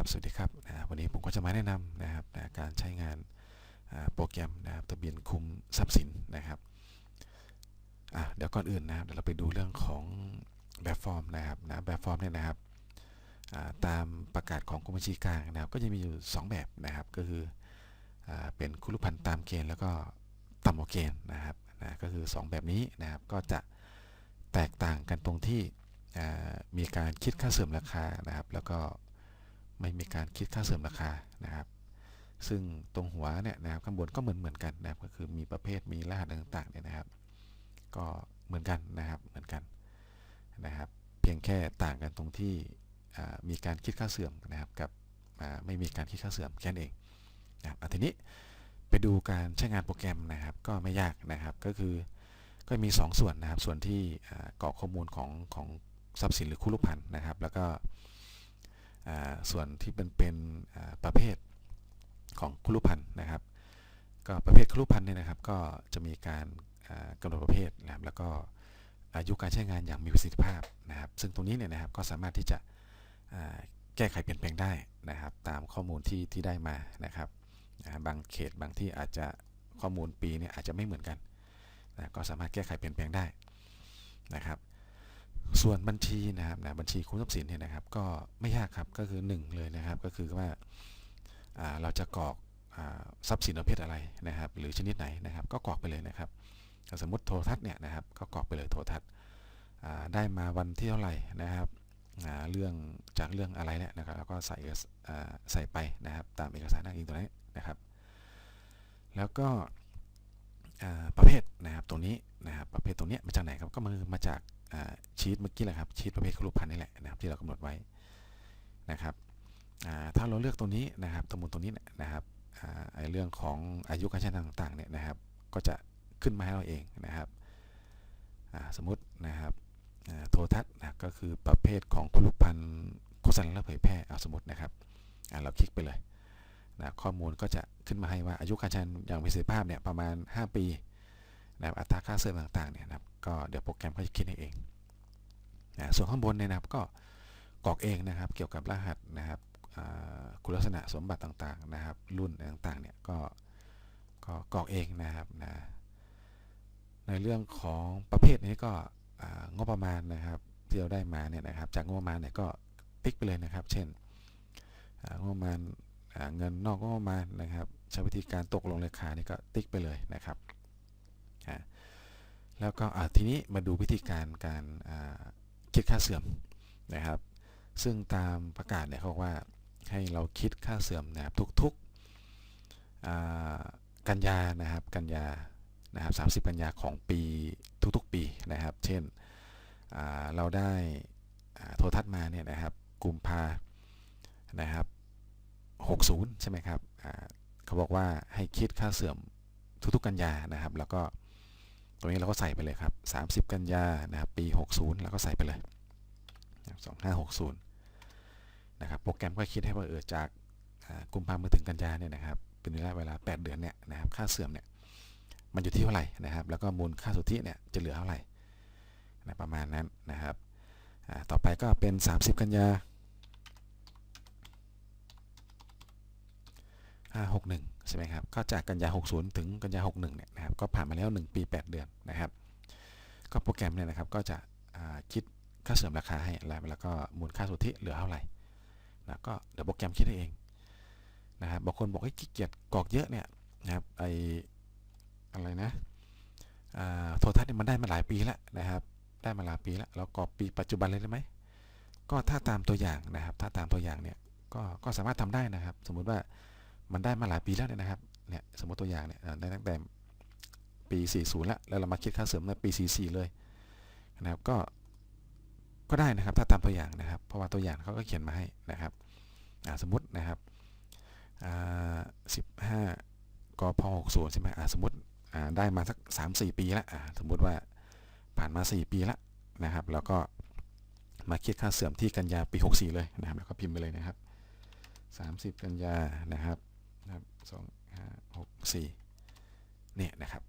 ครับ สวัสดีครับนะวันนี้ผมก็จะมาแนะนำนะครับนะการใช้งานโปรแกรมนะครับทะเบียนคุมทรัพย์สินนะครับเดี๋ยวก่อนอื่นนะครับเดี๋ยวเราไปดูเรื่องของแบบฟอร์มนะครับนะแบบฟอร์มเนี่ยนะครับตามประกาศของกรมบัญชีกลางนะครับ ก็จะมีอยู่ 2 แบบนะครับ ก็คืออเป็นคุรุพันธ์ตามเกณฑ์แล้วก็ต่ำกว่าเกณฑ์นะครับนะก็คือ 2 แบบนี้นะครับ ก็จะแตกต่างกันตรงที่มีการคิดค่าเสื่อมราคานะครับ แล้วก็ ไม่มีการคิดค่าเสื่อมราคานะครับ ซึ่งตรงหัวเนี่ยนะครับข้างบนก็เหมือนเหมือนกันนะครับ ก็คือมีประเภทมีรหัสต่างๆเนี่ยนะครับ ก็เหมือนกันนะครับเหมือนกันนะครับ เพียงแค่ต่างกันตรงที่มีการคิดค่าเสื่อมนะครับกับไม่มีการคิดค่าเสื่อมแค่นั้นเองนะครับอะทีนี้ไปดูการใช้งานโปรแกรมนะครับ ก็ไม่ยากนะครับก็คือก็มี 2 ส่วนนะครับ ส่วนที่อ่ากรอกข้อมูลของของทรัพย์สินหรือคุรุพันธ์นะครับ แล้วก็ ส่วนที่เป็นเป็นประเภทของครุพันธ์นะครับ ก็ประเภทครุพันธ์เนี่ยนะครับก็จะมีการอ่ากำหนดประเภทนะครับแล้วก็อายุการใช้งานอย่างมีประสิทธิภาพนะครับ ซึ่งตรงนี้เนี่ยนะครับก็สามารถที่จะแก้ไขเปลี่ยนแปลงได้นะครับ ตามข้อมูลที่ที่ได้มานะครับบางเขตบางที่อาจจะข้อมูลปีเนี่ยอาจจะไม่เหมือนกันนะก็สามารถแก้ไขเปลี่ยนแปลงได้นะครับ ส่วนบัญชีนะครับนะบัญชีคุ้มทรัพย์สินเนี่ยนะครับ ก็ไม่ยากครับก็คือหนึ่งเลยนะครับ ก็คือว่าเราจะกรอกทรัพย์สินประเภทอะไรนะครับ หรือชนิดไหนนะครับ ก็กรอกไปเลยนะครับสมมติโทรทัศน์เนี่ยนะครับ ก็กรอกไปเลยโทรทัศน์ได้มาวันที่เท่าไหร่นะครับเรื่องจากเรื่องอะไรเนี่ยนะครับแล้วก็ใส่ใส่ไปนะครับ ตามเอกสารอ้างอิงตัวนี้นะครับ แล้วก็ประเภท นะครับตรงนี้นะครับประเภทตรงนี้มาจากไหนครับก็มือมาจากชีตเมื่อกี้แหละครับชีตประเภทครุพันธ์นี่แหละนะครับที่เรากำหนดไว้นะครับถ้าเราเลือกตัวนี้นะครับสมุดตัวนี้นะครับเรื่องของอายุการใช้งานต่างๆเนี่ยนะครับ ก็จะขึ้นมาให้เราเองนะครับสมมตินะครับโทรทัศน์นะก็คือประเภทของคลูกพันธ์โฆษณาและเผยแพร่เอาสมมตินะครับเราคลิกไปเลยนะข้อมูลก็จะขึ้นมาให้ว่าอายุการใช้งานอย่างมีประสิทธิภาพเนี่ยประมาณ 5 ปี นะครับอัตราค่าเสื่อมต่างๆเนี่ยนะครับก็เดี๋ยวโปรแกรมก็จะคิดให้เองนะส่วนข้างบนเนี่ยนะครับก็กรอกเองนะครับเกี่ยวกับรหัสนะครับคุณลักษณะสมบัติต่างๆนะครับ รุ่นต่างๆเนี่ยก็ก็กรอกเองนะครับนะในเรื่องของประเภทนี้ก็อ่างบประมาณนะครับที่เราได้มาเนี่ยนะครับจากงบประมาณเนี่ยก็ติ๊กไปเลยนะครับ เช่นอ่างบประมาณเงินนอกงบประมาณนะครับ ใช้วิธีการตกลงราคานี่ก็ติ๊กไปเลยนะครับ แล้วก็ทีนี้มาดูวิธีการการคิดค่าเสื่อมนะครับ ซึ่งตามประกาศเนี่ยเขาว่าให้เราคิดค่าเสื่อมนะครับทุกๆอ่ากันยานะครับกันยานะครับ30กันยาของปีทุกๆปีนะครับ เช่นเราได้โทรทัศน์มาเนี่ยนะครับกุมภานะครับ60 ใช่ไหมครับเขาบอกว่าให้คิดค่าเสื่อมทุกๆกันยานะครับ แล้วก็ ตรงนี้เราก็ใส่ไปเลยครับ 30 กันยานะครับปี 60 แล้วก็ใส่ไปเลย 2560 นะครับ โปรแกรมก็คิดให้ว่าเออจากกุมภาพันธ์ถึงกันยาเนี่ยนะครับ เป็นระยะเวลา 8 เดือนเนี่ยนะครับ ค่าเสื่อมเนี่ย มันอยู่ที่เท่าไหร่นะครับ แล้วก็มูลค่าสุทธิเนี่ยจะเหลือเท่าไหร่นะประมาณนั้นนะครับ ต่อไปก็เป็น 30 กันยาอ่า61 ใช่ไหมครับก็จากกันยา 60 ถึงกันยา 61 เนี่ยนะครับก็ผ่านมาแล้ว 1 ปี 8 เดือนนะครับ ก็โปรแกรมเนี่ยนะครับก็จะคิดค่าเสื่อมราคาให้แล้วแล้วก็มูลค่าสุทธิเหลือเท่าไหร่นะก็เดี๋ยวโปรแกรมคิดให้เองนะครับบางคนบอกให้ขี้เกียจกรอกเยอะเนี่ยนะครับไออะไรนะโทรทัศน์เนี่ยมันได้มาหลายปีแล้วนะครับ ได้มาหลายปีแล้วเรากรอกปีปัจจุบันเลยได้ไหมก็ถ้าตามตัวอย่างนะครับ ถ้าตามตัวอย่างเนี่ยก็ก็สามารถทำได้นะครับ สมมุติว่า มันได้มาหลายปีแล้วเนี่ยนะครับเนี่ยสมมติตัวอย่างเนี่ยได้ตั้งแต่ปี 40 แล้วแล้วเรามาคิดค่าเสริมในปี 44 เลยนะครับก็ก็ได้นะครับถ้าตามตัวอย่างนะครับ เพราะว่าตัวอย่างเขาก็เขียนมาให้นะครับสมมตินะครับสิบห้ากพหกศูนย์ใช่ไหมสมมติได้มาสักสามสี่ปีละสมมติว่าผ่านมาสี่ปีละนะครับ แล้วก็มาคิดค่าเสื่อมที่กันยาปี 64 เลยนะครับ แล้วก็พิมพ์ไปเลยนะครับ 30 กันยานะครับ นะครับสองหกสี่เนี่ยนะครับ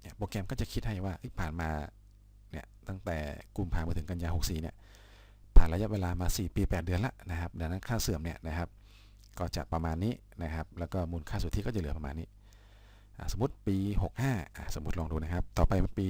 เนี่ยโปรแกรมก็จะคิดให้ว่าผ่านมาเนี่ยตั้งแต่กุมภาพันธ์มาถึงกันยา64เนี่ยผ่านระยะเวลามา 4 ปี 8 เดือนละนะครับดังนั้นค่าเสื่อมเนี่ยนะครับก็จะประมาณนี้นะครับ แล้วก็มูลค่าสุทธิก็จะเหลือประมาณนี้ สมมติปี 65อ่าสมมติลองดูนะครับ ต่อไปปี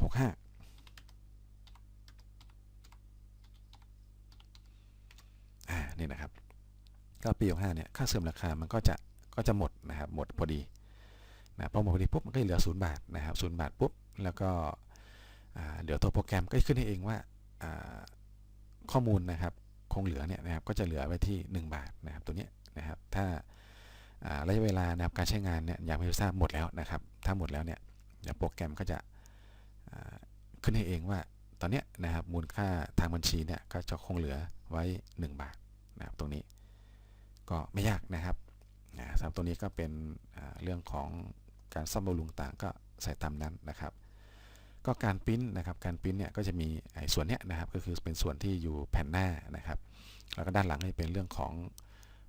65อ่านี่นะครับก็ปี 65เนี่ยค่าเสื่อมราคามันก็จะ ก็จะหมดนะครับหมดพอดีนะพอหมดพอดีปุ๊บมันก็เหลือ 0 บาทนะครับ0บาทปุ๊บแล้วก็เดี๋ยวตัวโปรแกรมก็ขึ้นให้เองว่าข้อมูลนะครับคงเหลือเนี่ยนะครับก็จะเหลือไว้ที่ 1 บาทนะครับตัวนี้นะครับถ้าระยะเวลานะครับการใช้งานเนี่ยอยางไม่ทราบหมดแล้วนะครับ ถ้าหมดแล้วเนี่ยเดี๋ยวโปรแกรมก็จะขึ้นให้เองว่าตอนนี้นะครับมูลค่าทางบัญชีเนี่ยก็จะคงเหลือไว้ 1 บาทนะครับตรงนี้ก็ไม่ยากนะครับ นะสำหรับตัวนี้ก็เป็นเรื่องของการซ่อมบำรุงต่างก็ใส่ตามนั้นนะครับ ก็การปริ้นนะครับการปริ้นเนี่ยก็จะมีไอ้ส่วนเนี้ยนะครับก็คือเป็นส่วนที่อยู่แผ่นหน้านะครับ แล้วก็ด้านหลังก็จะเป็นเรื่องของ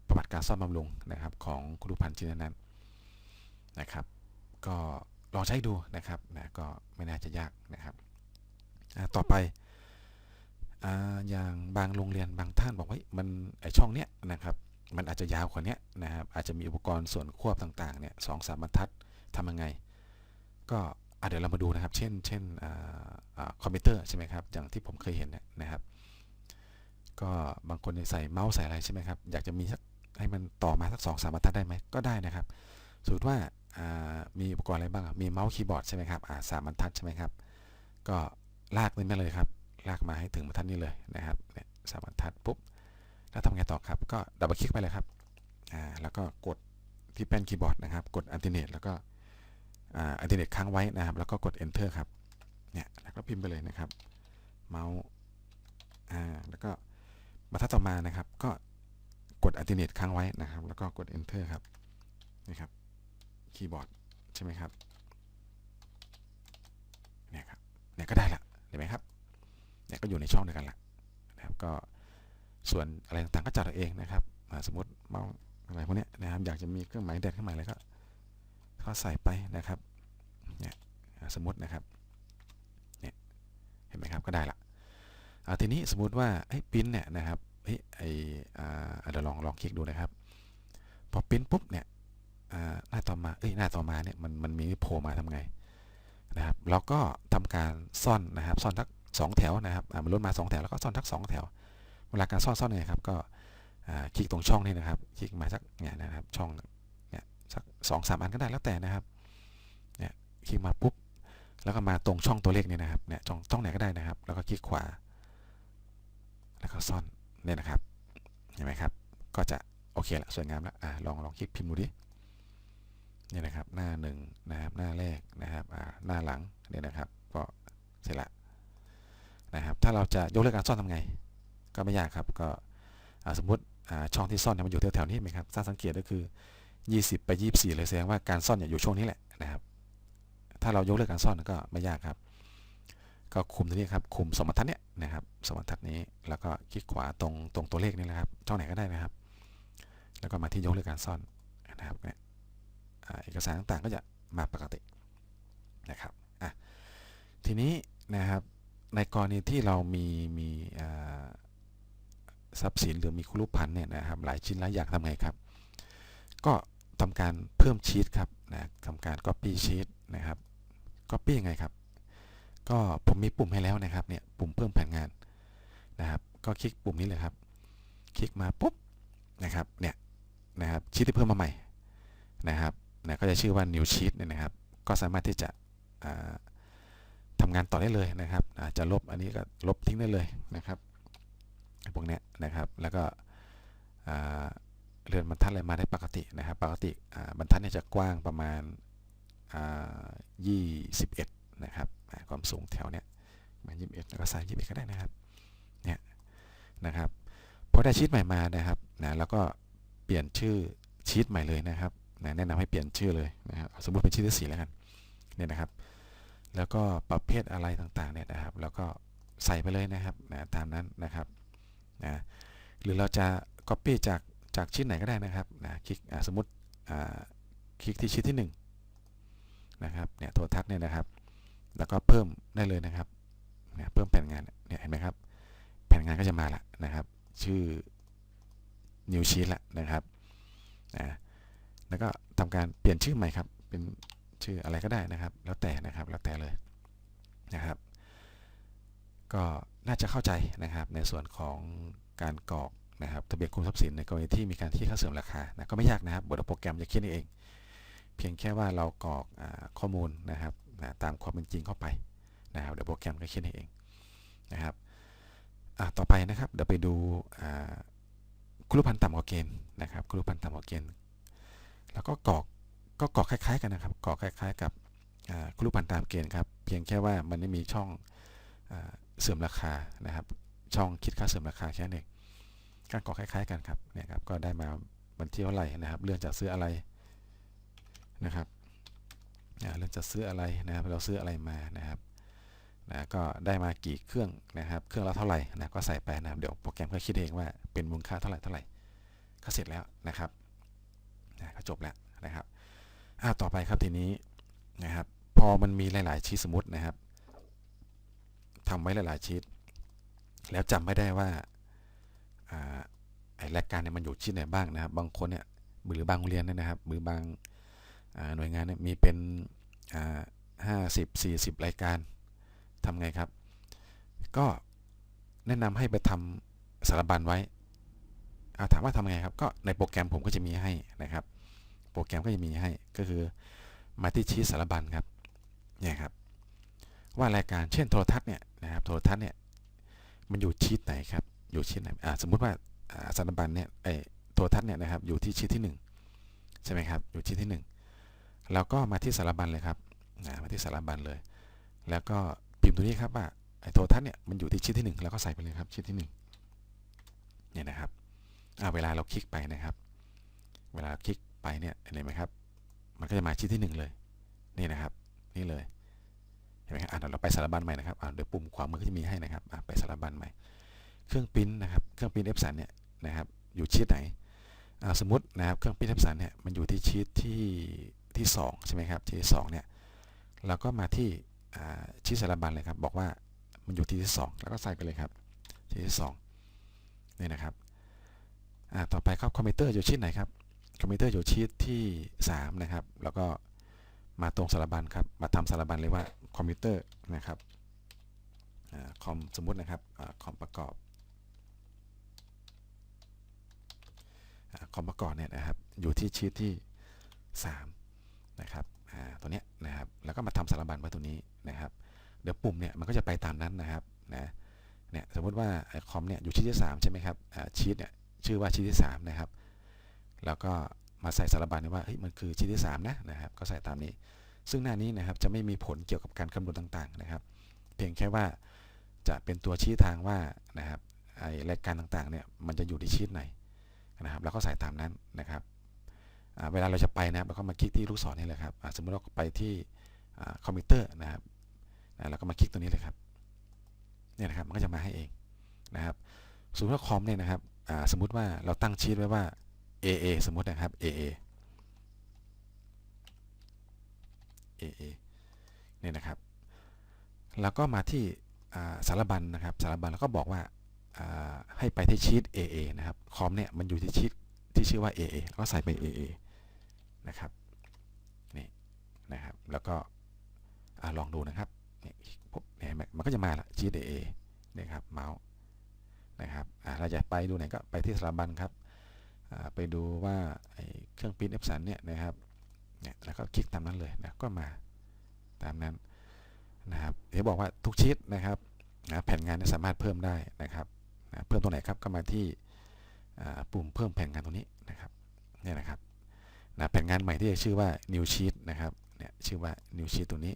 ประวัติการซ่อมบำรุงนะครับของคุณลูพันธ์ชินนันนะครับ ก็ลองใช้ดูนะครับนะก็ไม่น่าจะยากนะครับต่อไปออย่างบางโรงเรียนบางท่านบอกว่ามันไอช่องเนี้ยนะครับ มันอาจจะยาวกว่าเนี้ยนะครับอาจจะมีอุปกรณ์ส่วนควบต่างๆเนี่ยสองสามบรรทัดทำยังไง ก็เดี๋ยวเรามาดูนะครับ เช่นเช่นออคอมพิวเตอร์ใช่ไหมครับอย่างที่ผมเคยเห็นนะครับ ก็บางคนใส่เมาส์ใส่อะไรใช่ไหมครับอยากจะมีสักให้มันต่อมาสักสองสามบรรทัดได้ไหมก็ได้นะครับสมมติว่าามีอุปกรณ์อะไรบ้างมีเมาส์คีย์บอร์ดใช่ไหมครับอ่าสามบรรทัดใช่ไหมครับ ก็ลากนี่มาเลยครับ ลากมาให้ถึงบรรทัดนี้เลยนะครับเนี่ยสามบรรทัด แล้วทำไงต่อครับ ก็ดับเบิลคลิกไปเลยครับ อ่า แล้วก็กดที่แป้นคีย์บอร์ดนะครับ กดอัลเทอร์เนทแล้วก็อ่าอัลเทอร์เนทค้างไว้นะครับ แล้วก็กด enter ครับ เนี่ย แล้วก็พิมพ์ไปเลยนะครับ เมาส์ อ่า แล้วก็บรรทัดต่อมานะครับ ก็กดอัลเทอร์เนทค้างไว้นะครับ แล้วก็กด enter ครับ นี่ครับ คีย์บอร์ดใช่ไหมครับ เนี่ยครับ เนี่ยก็ได้ละ เห็นไหมครับ เนี่ยก็อยู่ในช่องเดียวกันละนะครับ ก็ ส่วนอะไรต่างก็จัดเอาเองนะครับสมมติเมาส์อะไรพวกนี้นะครับอยากจะมีเครื่องหมายเด่นเครื่องหมายอะไรก็ก็ใส่ไปนะครับเนี่ยสมมตินะครับเนี่ยเห็นไหมครับก็ได้ละทีนี้สมมุติว่าไอ้ปิ้นเนี่ยนะครับเฮ้ยไออ่าเดี๋ยวลองลองคลิกดูนะครับ พอปิ้นปุ๊บเนี่ยอ่าหน้าต่อมาเอ้ยหน้าต่อมาเนี่ยมันมันมีโผล่มาทำไงนะครับเราก็ทำการซ่อนนะครับซ่อนทักสองแถวนะครับอ่ามันลดมาสองแถวแล้วก็ซ่อนทักสองแถว เวลาการซ่อนซ่อนเนี่ยครับก็คลิกตรงช่องนี่นะครับ คลิกมาสักเนี่ยนะครับช่องเนี่ยสักสองสามอันก็ได้แล้วแต่นะครับเนี่ยคลิกมาปุ๊บแล้วก็มาตรงช่องตัวเลขเนี่ยนะครับเนี่ยช่องช่องไหนก็ได้นะครับ แล้วก็คลิกขวา แล้วก็ซ่อนเนี่ยนะครับเห็นไหมครับ ก็จะโอเคละสวยงามแล้วอ่าลองลองคลิกพิมพ์ดูดิเนี่ยนะครับหน้าหนึ่งนะครับหน้าแรกนะครับอ่าหน้าหลังเนี่ยนะครับก็เสร็จละนะครับถ้าเราจะยกเลิกการซ่อนทำไง ก็ไม่ยากครับ ก็สมมติช่องที่ซ่อนเนี่ยมันอยู่แถวๆนี้ไหมครับถ้าสังเกตก็คือ 20 ไป 24 เลยแสดงว่าการซ่อนเนี่ยอยู่ช่วงนี้แหละนะครับ ถ้าเรายกเลิกการซ่อนก็ไม่ยากครับ ก็คุมตัวนี้ครับคุมสมบรรทัดเนี้ยนะครับสมบรรทัดนี้แล้วก็คลิกขวาตรงตรงตัวเลขนี่แหละครับช่องไหนก็ได้นะครับ แล้วก็มาที่ยกเลิกการซ่อนนะครับเนี่ยอ่าเอกสารต่างๆก็จะมาปกตินะครับอะทีนี้นะครับในกรณีที่เรามีมีอ่า ทรัพย์สินหรือมีคุรุพันธ์เนี่ยนะครับหลายชิ้นหลายอย่างทำไงครับ ก็ทำการเพิ่มชีตครับนะทำการ Copy ชีตนะครับ Copy ยังไงครับ ก็ผมมีปุ่มให้แล้วนะครับเนี่ยปุ่มเพิ่มแผนงานนะครับ ก็คลิกปุ่มนี้เลยครับ คลิกมาปุ๊บนะครับเนี่ยนะครับชีตที่เพิ่มมาใหม่นะครับนะก็จะชื่อว่า new sheet เนี่ยนะครับ ก็สามารถที่จะอ่าทำงานต่อได้เลยนะครับอ่าจะลบอันนี้ก็ลบทิ้งได้เลยนะครับ พวกนี้นะครับ แล้วก็เรือนบรรทัดอะไรมาได้ปกตินะครับ ปกติบรรทัดเนี่ยจะกว้างประมาณอ่า21นะครับ ความสูงแถวเนี้ยประมาณ21แล้วก็ใส่21ก็ได้นะครับ เนี่ยนะครับพอได้ชีตใหม่มานะครับนะแล้วก็เปลี่ยนชื่อชีตใหม่เลยนะครับนะแนะนำให้เปลี่ยนชื่อเลยนะครับ สมมติเป็นชื่อที่สี่แล้วกัน เนี่ยนะครับ แล้วก็ประเภทอะไรต่างๆเนี่ยนะครับ แล้วก็ใส่ไปเลยนะครับนะตามนั้นนะครับ นะหรือเราจะ Copy จากจากชิ้นไหนก็ได้นะครับนะคลิกสมมติคลิกที่ชิ้นที่1นะครับเนี่ยโทรทัศน์เนี่ยนะครับ แล้วก็เพิ่มได้เลยนะครับเนี่ยเพิ่มแผ่นงานเนี่ยเห็นไหมครับ แผ่นงานก็จะมาละนะครับ ชื่อ new sheet ละนะครับนะแล้วก็ทำการเปลี่ยนชื่อใหม่ครับ เป็นชื่ออะไรก็ได้นะครับ แล้วแต่นะครับแล้วแต่เลยนะครับ ก็ น่าจะเข้าใจนะครับ ในส่วนของการกรอกนะครับทะเบียนคุมทรัพย์สินในกรณีที่มีการที่ค่าเสื่อมราคานะก็ไม่ยากนะครับบทโปรแกรมจะคิดเอง เพียงแค่ว่าเรากรอกอข้อมูลนะครับนะตามความเป็นจริงเข้าไปนะครับเดี๋ยวโปรแกรมก็คิดเองนะครับต่อไปนะครับเดี๋ยวไปดูอ่าคุรุพันธ์ต่ำกว่าเกณฑ์นะครับคุรุพันธ์ต่ำกว่าเกณฑ์แล้วก็กรอกก็กรอกคล้ายๆกันนะครับกรอกคล้าย ๆ กับอ่าคุรุพันธ์ตามเกณฑ์ครับเพียงแค่ว่ามันไม่มีช่องอ เสื่อมราคานะครับ ช่องคิดค่าเสื่อมราคาแค่นั้นเองการกรอคล้ายๆกันครับเนี่ยครับก็ได้มาวันที่เท่าไหร่นะครับเรื่องจะซื้ออะไรนะครับเรื่องจะซื้ออะไรนะครับ เราซื้ออะไรมานะครับนะก็ได้มากี่เครื่องนะครับ เครื่องละเท่าไหร่นะก็ใส่ไปนะครับเดี๋ยวโปรแกรมก็คิดเองว่าเป็นมูลค่าเท่าไหร่เท่าไหร่ก็เสร็จแล้วนะครับนะก็จบแล้วนะครับอ่าต่อไปครับทีนี้นะครับ พอมันมีหลาย ๆ ชีทสมมตินะครับ ทำไว้หลายๆชีตแล้วจำไม่ได้ว่าไอ้รายการเนี่ยมันอยู่ชีตไหนบ้างนะครับ บางคนเนี่ยหรือบางโรงเรียนเนี่ยนะครับ หรือบางาหน่วยงานเนี่ยมีเป็นห้าสิบสี่สิบรายการทำไงครับ ก็แนะนำให้ไปทำสารบัญไว้อาถามว่าทำไงครับ ก็ในโปรแกรมผมก็จะมีให้นะครับ โปรแกรมก็จะมีให้ ก็คือมาที่ชีตสารบัญครับ เนี่ยครับ ว่ารายการเช่นโทรทัศน์เนี่ยนะครับโทรทัศน์เนี่ยมันอยู่ชีตไหนครับอยู่ชีตไหนอ่าสมมุติว่าสารบัญเนี่ยไอโทรทัศน์เนี่ยนะครับอยู่ที่ชีตที่ 1 ใช่ไหมครับอยู่ชีตที่ 1 แล้วก็มาที่สารบัญเลยครับนะมาที่สารบัญเลย แล้วก็พิมพ์ตัวนี้ครับว่าไอโทรทัศน์เนี่ยมันอยู่ที่ชีตที่ 1 แล้วก็ใส่ไปเลยครับชีตที่1เนี่ยนะครับอ่าเวลาเราคลิกไปนะครับ เวลาคลิกไปเนี่ยเห็นไหมครับมันก็จะมาชีตที่ 1 เลยนี่นะครับนี่เลย เห็นไหมครับอะเราไปสารบัญใหม่นะครับอะเดี๋ยวปุ่มขวามือก็จะมีให้นะครับอะไปสารบัญใหม่ เครื่องปริ้นนะครับ เครื่องปริ้นเอฟสันเนี่ยนะครับ อยู่ชีตไหนอ่าสมมตินะครับ เครื่องปริ้นเอฟสันเนี่ย มันอยู่ที่ชีตที่ที่สองใช่ไหมครับที่สองเนี่ย เราก็มาที่อ่าชีตสารบัญเลยครับ บอกว่ามันอยู่ที่ที่สองแล้วก็ใส่ไปเลยครับที่ที่สองนี่นะครับอ่าต่อไปครับคอมพิวเตอร์อยู่ชีตไหนครับคอมพิวเตอร์อยู่ชีตที่สามนะครับ แล้วก็มาตรงสารบัญครับ มาทำสารบัญเลยว่า คอมพิวเตอร์นะครับคอมสมมตินะครับอคอมประกอบอคอมประกอบเนี่ยนะครับอยู่ที่ชีตที่ 3 นะครับตัวเนี้ยนะครับแล้วก็มาทำสารบัญไว้ตัวนี้นะครับ เดี๋ยวปุ่มเนี่ยมันก็จะไปตามนั้นนะครับนะเนี่ยสมมติว่าอคอมเนี่ยอยู่ชีตที่ 3 ใช่ไหมครับชีตเนี่ยชื่อว่าชีตที่ 3 นะครับ แล้วก็มาใส่สารบัญว่าเฮ้ยมันคือชีตที่ 3 นะนะครับ ก็ใส่ตามนี้ ซึ่งหน้านี้นะครับจะไม่มีผลเกี่ยวกับการคำนวณต่างๆนะครับ เพียงแค่ว่าจะเป็นตัวชี้ทางว่านะครับไอรายการต่างๆเนี่ยมันจะอยู่ในชีตไหนนะครับแล้วก็ใส่ตามนั้นนะครับเวลาเราจะไปนะครับเราก็มาคลิกที่ลูกศรนี่เลยครับสมมติเราไปที่คอมพิวเตอร์นะครับแล้วก็มาคลิกตัวนี้เลยครับเนี่ยนะครับมันก็จะมาให้เองนะครับสมมติว่าคอมเนี่ยนะครับสมมุติว่าเราตั้งชีตไว้ว่า AA สมมตินะครับ AA AA เนี่ยนะครับ แล้วก็มาที่สารบัญนะครับสารบัญแล้วก็บอกว่าให้ไปที่ชีต AA นะครับคอมเนี่ยมันอยู่ที่ชีตที่ชื่อว่า AA แล้วก็ใส่ไป AA นะครับนี่นะครับแล้วก็ลองดูนะครับนี่ปุ๊บเนี่ยมันก็จะมาละชีต AA นี่ครับเมาส์นะครับเราจะไปดูไหนก็ไปที่สารบัญครับไปดูว่าเครื่องพิมพ์เอฟสันเนี่ยนะครับ เนี่ยแล้วก็คลิกตามนั้นเลยนะก็มาตามนั้นนะครับเดี๋ยวบอกว่าทุกชีตนะครับนะแผ่นงานสามารถเพิ่มได้นะครับนะเพิ่มตรงไหนครับก็มาที่ปุ่มเพิ่มแผ่นงานตรงนี้นะครับเนี่ยนะครับนะแผ่นงานใหม่ที่จะชื่อว่า new sheet นะครับเนี่ยชื่อว่า new sheet ตัวนี้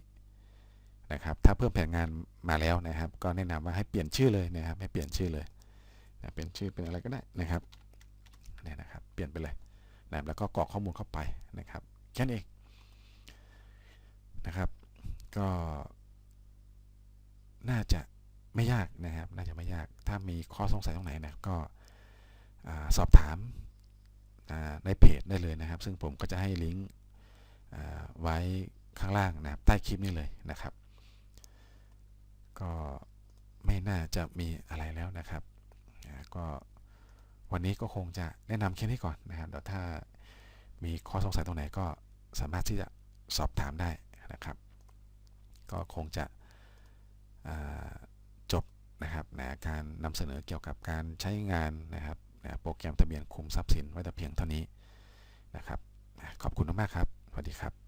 นะครับถ้าเพิ่มแผ่นงานมาแล้วนะครับ ก็แนะนำว่าให้เปลี่ยนชื่อเลยนะครับให้เปลี่ยนชื่อเลยนะเป็นชื่อเป็นอะไรก็ได้นะครับเนี่ยนะครับ เปลี่ยนไปเลยนะแล้วก็กรอกข้อมูลเข้าไปนะครับ ค่นั้นเองนะครับ ก็น่าจะไม่ยากนะครับ น่าจะไม่ยาก ถ้ามีข้อสงสัยตรงไหนนะก็สอบถามในเพจได้เลยนะครับ ซึ่งผมก็จะให้ลิงก์ไว้ข้างล่างนะครับ ใต้คลิปนี้เลยนะครับ ก็ไม่น่าจะมีอะไรแล้วนะครับ ก็วันนี้ก็คงจะแนะนำแค่นี้ก่อนนะครับ เดี๋ยวถ้ามีข้อสงสัยตรงไหนก็ สามารถที่จะสอบถามได้นะครับ ก็คงจะจบนะครับนะการนำเสนอเกี่ยวกับการใช้งานนะครับนะโปรแกรมทะเบียนคุมทรัพย์สินไว้แต่เพียงเท่านี้นะครับนะขอบคุณมากครับสวัสดีครับ